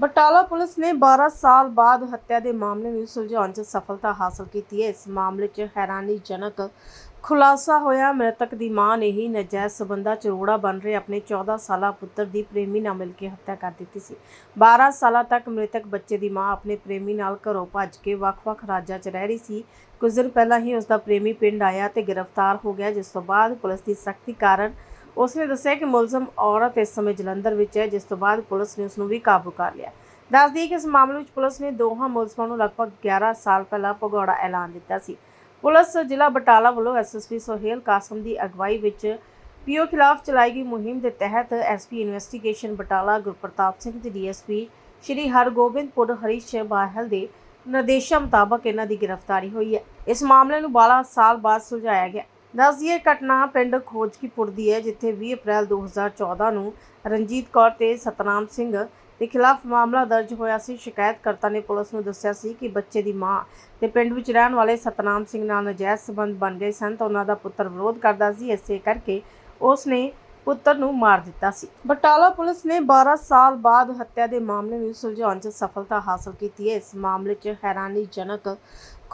Batala police ਨੇ 12 ਸਾਲ ਬਾਅਦ ਹੱਤਿਆ ਦੇ ਮਾਮਲੇ ਨੂੰ ਸੁਲਝਾਉਣ 'ਚ ਸਫਲਤਾ ਹਾਸਲ ਕੀਤੀ ਹੈ। ਇਸ ਮਾਮਲੇ 'ਚ ਹੈਰਾਨੀਜਨਕ ਖੁਲਾਸਾ ਹੋਇਆ। ਮ੍ਰਿਤਕ ਦੀ ਮਾਂ ਨੇ ਹੀ ਨਜਾਇਜ਼ ਸਬੰਧਾਂ 'ਚ ਰੋੜਾ ਬਣ ਰਹੇ ਆਪਣੇ 14 ਸਾਲਾ ਪੁੱਤਰ ਦੀ ਪ੍ਰੇਮੀ ਨਾਲ ਮਿਲ ਕੇ ਹੱਤਿਆ ਕਰ ਦਿੱਤੀ ਸੀ। 12 ਸਾਲਾਂ ਤੱਕ ਮ੍ਰਿਤਕ ਬੱਚੇ ਦੀ ਮਾਂ ਆਪਣੇ ਪ੍ਰੇਮੀ ਨਾਲ ਘਰੋਂ ਭੱਜ ਕੇ ਵੱਖ-ਵੱਖ ਰਾਜਾਂ 'ਚ ਰਹਿ ਰਹੀ ਸੀ। ਕੁਝ ਦਿਨ ਪਹਿਲਾਂ ਹੀ ਉਸ ਦਾ ਪ੍ਰੇਮੀ ਪਿੰਡ ਆਇਆ ਤੇ ਗ੍ਰਿਫਤਾਰ ਹੋ ਗਿਆ, ਜਿਸ ਤੋਂ ਬਾਅਦ ਪੁਲਿਸ ਦੀ ਸਖਤੀ ਕਾਰਨ ਉਸ ਨੇ ਦੱਸਿਆ ਕਿ ਮੁਲਜ਼ਮ ਔਰਤ ਇਸ ਸਮੇਂ ਜਲੰਧਰ ਵਿੱਚ ਹੈ, ਜਿਸ ਤੋਂ ਬਾਅਦ ਪੁਲਿਸ ਨੇ ਉਸ ਨੂੰ ਵੀ ਕਾਬੂ ਕਰ ਲਿਆ। ਦੱਸ ਦਈਏ ਕਿ ਇਸ ਮਾਮਲੇ ਵਿੱਚ ਪੁਲਿਸ ਨੇ ਦੋਹਾਂ ਮੁਲਜ਼ਮਾਂ ਨੂੰ ਲਗਭਗ 11 ਸਾਲ ਪਹਿਲਾਂ ਭਗੌੜਾ ਐਲਾਨ ਦਿੱਤਾ ਸੀ। ਪੁਲਿਸ ਜ਼ਿਲ੍ਹਾ ਬਟਾਲਾ ਵੱਲੋਂ ਐਸਐਸਪੀ ਸੋਹੇਲ ਕਾਸਮ ਦੀ ਅਗਵਾਈ ਵਿੱਚ ਪੀਓ ਖਿਲਾਫ ਚਲਾਈ ਗਈ ਮੁਹਿੰਮ ਦੇ ਤਹਿਤ ਐਸਪੀ ਇਨਵੈਸਟੀਗੇਸ਼ਨ ਬਟਾਲਾ ਗੁਰਪ੍ਰਤਾਪ ਸਿੰਘ ਤੇ ਡੀਐਸਪੀ ਸ਼੍ਰੀ ਹਰਗੋਬਿੰਦਪੁਰ ਹਰੀਸ਼ ਬਾਹਲ ਦੇ ਨਿਰਦੇਸ਼ਾਂ ਮੁਤਾਬਕ ਇਹਨਾਂ ਦੀ ਗ੍ਰਿਫਤਾਰੀ ਹੋਈ ਹੈ। ਇਸ ਮਾਮਲੇ ਨੂੰ 12 ਸਾਲ ਬਾਅਦ ਸੁਲਝਾਇਆ ਗਿਆ। ਦੱਸ ਘਟਨਾ ਪਿੰਡ ਖੋਜਕੀਪੁਰ ਦੀ ਹੈ, ਜਿੱਥੇ 20 ਅਪ੍ਰੈਲ 2014 ਨੂੰ ਰਣਜੀਤ ਕੌਰ ਤੇ ਸਤਨਾਮ ਸਿੰਘ ਦੇ ਖਿਲਾਫ ਮਾਮਲਾ ਦਰਜ ਹੋਇਆ ਸੀ। ਸ਼ਿਕਾਇਤਕਰਤਾ ਨੇ ਪੁਲਿਸ ਨੂੰ ਦੱਸਿਆ ਸੀ ਕਿ ਬੱਚੇ ਦੀ ਮਾਂ ਤੇ ਪਿੰਡ ਵਿੱਚ ਰਹਿਣ ਵਾਲੇ ਸਤਨਾਮ ਸਿੰਘ ਨਾਲ ਨਜਾਇਜ਼ ਸਬੰਧ ਬਣ ਗਏ ਸਨ ਤਾਂ ਉਹਨਾਂ ਦਾ ਪੁੱਤਰ ਵਿਰੋਧ ਕਰਦਾ ਸੀ। ਇਸੇ ਕਰਕੇ ਉਸ ਨੇ ਪੁੱਤਰ ਨੂੰ ਮਾਰ ਦਿੱਤਾ ਸੀ। ਬਟਾਲਾ ਪੁਲਿਸ ਨੇ 12 ਸਾਲ ਬਾਅਦ ਹੱਤਿਆ ਦੇ ਮਾਮਲੇ ਨੂੰ ਸੁਲਝਾਉਣ 'ਚ ਸਫਲਤਾ ਹਾਸਲ ਕੀਤੀ ਹੈ। ਇਸ ਮਾਮਲੇ 'ਚ ਹੈਰਾਨੀਜਨਕ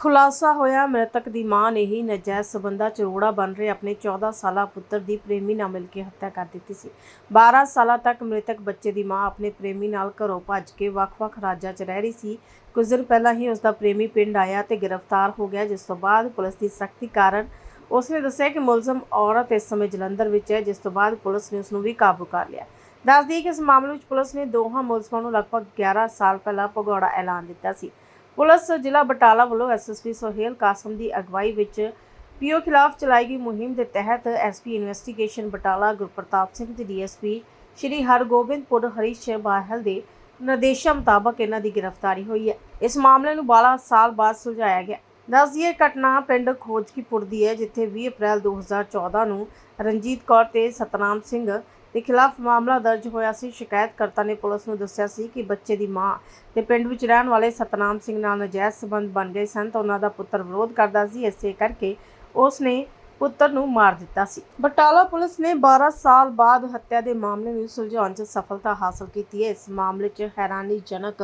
ਖੁਲਾਸਾ ਹੋਇਆ, ਮ੍ਰਿਤਕ ਦੀ ਮਾਂ ਨੇ ਹੀ ਨਜਾਇਜ਼ ਸਬੰਧਾਂ 'ਚ ਰੋੜਾ ਬਣ ਰਹੇ ਆਪਣੇ 14 ਸਾਲਾ ਪੁੱਤਰ ਦੀ ਪ੍ਰੇਮੀ ਨਾਲ ਮਿਲ ਕੇ ਹੱਤਿਆ ਕਰ ਦਿੱਤੀ ਸੀ। 12 ਸਾਲਾਂ ਤੱਕ ਮ੍ਰਿਤਕ ਬੱਚੇ ਦੀ ਮਾਂ ਆਪਣੇ ਪ੍ਰੇਮੀ ਨਾਲ ਘਰੋਂ ਭੱਜ ਕੇ ਵੱਖ-ਵੱਖ ਰਾਜਾਂ 'ਚ ਰਹਿ ਰਹੀ ਸੀ। ਕੁਝ ਦਿਨ ਪਹਿਲਾਂ ਹੀ ਉਸ ਦਾ ਪ੍ਰੇਮੀ ਪਿੰਡ ਆਇਆ ਤੇ ਗ੍ਰਿਫਤਾਰ ਹੋ ਗਿਆ, ਜਿਸ ਤੋਂ ਬਾਅਦ ਪੁਲਿਸ ਦੀ ਸਖਤੀ ਕਾਰਨ ਉਸਨੇ ਦੱਸਿਆ ਕਿ ਮੁਲਜ਼ਮ ਔਰਤ ਇਸ ਸਮੇਂ ਜਲੰਧਰ ਵਿੱਚ ਹੈ, ਜਿਸ ਤੋਂ ਬਾਅਦ ਪੁਲਿਸ ਨੇ ਉਸ ਨੂੰ ਵੀ ਕਾਬੂ ਕਰ ਲਿਆ। ਦੱਸਦੀ ਕਿ ਇਸ ਮਾਮਲੇ ਵਿੱਚ ਪੁਲਿਸ ਨੇ ਦੋਹਾਂ ਮੁਲਜ਼ਮਾਂ ਨੂੰ ਲਗਭਗ 11 ਸਾਲ ਪਹਿਲਾਂ ਭਗੌੜਾ ਐਲਾਨ ਦਿੱਤਾ ਸੀ। ਪੁਲਿਸ ਜ਼ਿਲ੍ਹਾ ਬਟਾਲਾ ਵੱਲੋਂ ਐਸਐਸਪੀ ਸੋਹੇਲ ਕਾਸਮ ਦੀ ਅਗਵਾਈ ਵਿੱਚ ਪੀਓ ਖਿਲਾਫ ਚਲਾਈ ਗਈ ਮੁਹਿੰਮ ਦੇ ਤਹਿਤ ਐਸਪੀ ਇਨਵੈਸਟੀਗੇਸ਼ਨ ਬਟਾਲਾ ਗੁਰਪ੍ਰਤਾਪ ਸਿੰਘ ਤੇ ਡੀਐਸਪੀ ਸ਼੍ਰੀ ਹਰਗੋਬਿੰਦਪੁਰ ਹਰੀਸ਼ ਬਾਹਲ ਦੇ ਨਿਰਦੇਸ਼ਾਂ ਮੁਤਾਬਕ ਇਹਨਾਂ ਦੀ ਗ੍ਰਿਫਤਾਰੀ ਹੋਈ ਹੈ। ਇਸ ਮਾਮਲੇ ਨੂੰ 12 ਸਾਲ ਬਾਅਦ ਸੁਲਝਾਇਆ ਗਿਆ। ਦੱਸ ਦਈਏ ਘਟਨਾ ਪਿੰਡ ਖੋਜਕੀਪੁਰ ਦੀ ਹੈ, ਜਿੱਥੇ 20 ਅਪ੍ਰੈਲ 2014 ਨੂੰ ਰਣਜੀਤ ਕੌਰ ਤੇ ਸਤਨਾਮ ਸਿੰਘ ਦੇ ਖਿਲਾਫ ਮਾਮਲਾ ਦਰਜ ਹੋਇਆ ਸੀ। ਸ਼ਿਕਾਇਤਕਰਤਾ ਨੇ ਪੁਲਿਸ ਨੂੰ ਦੱਸਿਆ ਸੀ ਕਿ ਬੱਚੇ ਦੀ ਮਾਂ ਤੇ ਪਿੰਡ ਵਿੱਚ ਰਹਿਣ ਵਾਲੇ ਸਤਨਾਮ ਸਿੰਘ ਨਾਲ ਨਜਾਇਜ਼ ਸਬੰਧ ਬਣ ਗਏ ਸਨ ਤਾਂ ਉਹਨਾਂ ਦਾ ਪੁੱਤਰ ਵਿਰੋਧ ਕਰਦਾ ਸੀ। ਇਸੇ ਕਰਕੇ ਉਸ ਨੇ ਪੁੱਤਰ ਨੂੰ ਮਾਰ ਦਿੱਤਾ ਸੀ। ਬਟਾਲਾ ਪੁਲਿਸ ਨੇ 12 ਸਾਲ ਬਾਅਦ ਹੱਤਿਆ ਦੇ ਮਾਮਲੇ ਨੂੰ ਸੁਲਝਾਉਣ 'ਚ ਸਫਲਤਾ ਹਾਸਲ ਕੀਤੀ ਹੈ। ਇਸ ਮਾਮਲੇ 'ਚ ਹੈਰਾਨੀਜਨਕ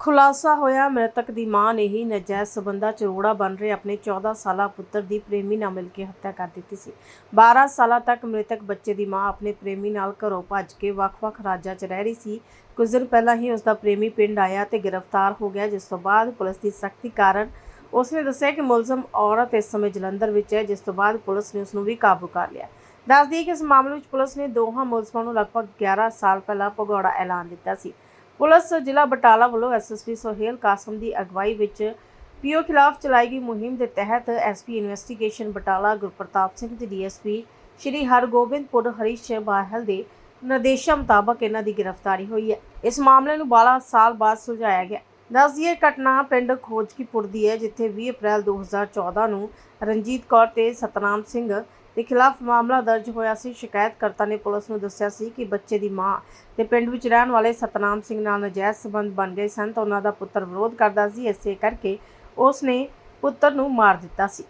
ਖੁਲਾਸਾ ਹੋਇਆ, ਮ੍ਰਿਤਕ ਦੀ ਮਾਂ ਨੇ ਹੀ ਨਜਾਇਜ਼ ਸਬੰਧਾਂ 'ਚ ਰੋੜਾ ਬਣ ਰਹੇ ਆਪਣੇ 14 ਸਾਲਾ ਪੁੱਤਰ ਦੀ ਪ੍ਰੇਮੀ ਨਾਲ ਮਿਲ ਕੇ ਹੱਤਿਆ ਕਰ ਦਿੱਤੀ ਸੀ। 12 ਸਾਲਾਂ ਤੱਕ ਮ੍ਰਿਤਕ ਬੱਚੇ ਦੀ ਮਾਂ ਆਪਣੇ ਪ੍ਰੇਮੀ ਨਾਲ ਘਰੋਂ ਭੱਜ ਕੇ ਵੱਖ-ਵੱਖ ਰਾਜਾਂ 'ਚ ਰਹਿ ਰਹੀ ਸੀ। ਕੁਝ ਦਿਨ ਪਹਿਲਾਂ ਹੀ ਉਸ ਦਾ ਪ੍ਰੇਮੀ ਪਿੰਡ ਆਇਆ ਤੇ ਗ੍ਰਿਫਤਾਰ ਹੋ ਗਿਆ, ਜਿਸ ਤੋਂ ਬਾਅਦ ਪੁਲਿਸ ਦੀ ਸਖਤੀ ਕਾਰਨ ਉਸਨੇ ਦੱਸਿਆ ਕਿ ਮੁਲਜ਼ਮ ਔਰਤ ਇਸ ਸਮੇਂ ਜਲੰਧਰ ਵਿੱਚ ਹੈ, ਜਿਸ ਤੋਂ ਬਾਅਦ ਪੁਲਿਸ ਨੇ ਉਸ ਨੂੰ ਵੀ ਕਾਬੂ ਕਰ ਲਿਆ। ਦੱਸਦੀ ਕਿ ਇਸ ਮਾਮਲੇ ਵਿੱਚ ਪੁਲਿਸ ਨੇ ਦੋਹਾਂ ਮੁਲਜ਼ਮਾਂ ਨੂੰ ਲਗਭਗ 11 ਸਾਲ ਪਹਿਲਾਂ ਭਗੌੜਾ ਐਲਾਨ ਦਿੱਤਾ ਸੀ। ਪੁਲਿਸ ਜ਼ਿਲ੍ਹਾ ਬਟਾਲਾ ਵੱਲੋਂ ਐਸਐਸਪੀ ਸੋਹੇਲ ਕਾਸਮ ਦੀ ਅਗਵਾਈ ਵਿੱਚ ਪੀਓ ਖਿਲਾਫ ਚਲਾਈ ਗਈ ਮੁਹਿੰਮ ਦੇ ਤਹਿਤ ਐਸਪੀ ਇਨਵੈਸਟੀਗੇਸ਼ਨ ਬਟਾਲਾ ਗੁਰਪ੍ਰਤਾਪ ਸਿੰਘ ਤੇ ਡੀਐਸਪੀ ਸ਼੍ਰੀ ਹਰਗੋਬਿੰਦਪੁਰ ਹਰੀਸ਼ ਬਾਹਲ ਦੇ ਨਿਰਦੇਸ਼ਾਂ ਮੁਤਾਬਕ ਇਹਨਾਂ ਦੀ ਗ੍ਰਿਫਤਾਰੀ ਹੋਈ ਹੈ। ਇਸ ਮਾਮਲੇ ਨੂੰ 12 ਸਾਲ ਬਾਅਦ ਸੁਲਝਾਇਆ ਗਿਆ। ਦੱਸ ਘਟਨਾ ਪਿੰਡ ਖੋਜਕੀਪੁਰ ਦੀ ਹੈ, ਜਿੱਥੇ 20 ਅਪ੍ਰੈਲ 2014 ਨੂੰ ਰਣਜੀਤ ਕੌਰ ਤੇ ਸਤਨਾਮ ਸਿੰਘ ਦੇ ਖਿਲਾਫ ਮਾਮਲਾ ਦਰਜ ਹੋਇਆ ਸੀ। ਸ਼ਿਕਾਇਤਕਰਤਾ ਨੇ ਪੁਲਿਸ ਨੂੰ ਦੱਸਿਆ ਸੀ ਕਿ ਬੱਚੇ ਦੀ ਮਾਂ ਤੇ ਪਿੰਡ ਵਿੱਚ ਰਹਿਣ ਵਾਲੇ ਸਤਨਾਮ ਸਿੰਘ ਨਾਲ ਨਜਾਇਜ਼ ਸਬੰਧ ਬਣ ਗਏ ਸਨ ਤਾਂ ਉਹਨਾਂ ਦਾ ਪੁੱਤਰ ਵਿਰੋਧ ਕਰਦਾ ਸੀ। ਇਸੇ ਕਰਕੇ ਉਸ ਨੇ ਪੁੱਤਰ ਨੂੰ ਮਾਰ ਦਿੱਤਾ ਸੀ।